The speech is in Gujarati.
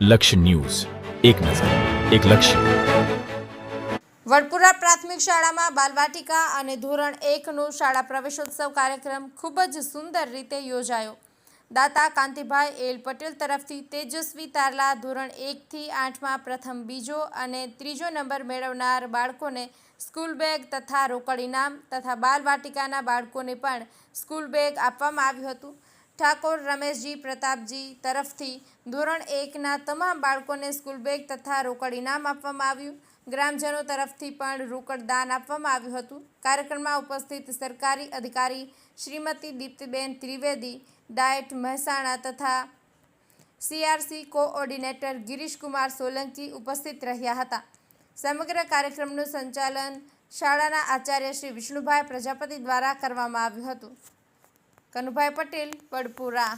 લક્ષ્ય ન્યૂઝ. એક નજર, એક લક્ષ્ય. વડપુરા પ્રાથમિક શાળામાં બાલવાટિકા અને ધોરણ એકનો શાળા પ્રવેશોત્સવ કાર્યક્રમ ખૂબ જ સુંદર રીતે યોજાયો. દાતા કાંતિભાઈ એલ પટેલ તરફથી તેજસ્વી તારલા ધોરણ એકથી આઠમાં પ્રથમ બીજો અને ત્રીજો નંબર મેળવનાર બાળકોને સ્કૂલ બેગ તથા રોકડ ઇનામ તથા બાલવાટિકાના બાળકોને પણ સ્કૂલ બેગ આપવામાં આવ્યું હતું. ઠાકોર, રમેશજી, પ્રતાપજી તરફથી ધોરણ એકના તમામ બાળકોને સ્કૂલ બેગ તથા રોકડ ઇનામ આપવામાં આવ્યું. ગ્રામજનો તરફથી પણ રોકડ દાન આપવામાં આવ્યું હતું. કાર્યક્રમમાં ઉપસ્થિત સરકારી અધિકારી શ્રીમતી દીપ્તિબેન ત્રિવેદી, ડાયટ મહેસાણા તથા સીઆરસી કોઓર્ડિનેટર ગિરીશકુમાર સોલંકી ઉપસ્થિત રહ્યા હતા. સમગ્ર કાર્યક્રમનું સંચાલન શાળાના આચાર્ય શ્રી વિષ્ણુભાઈ પ્રજાપતિ દ્વારા કરવામાં આવ્યું હતું. કનુભાઈ પટેલ પડપુરા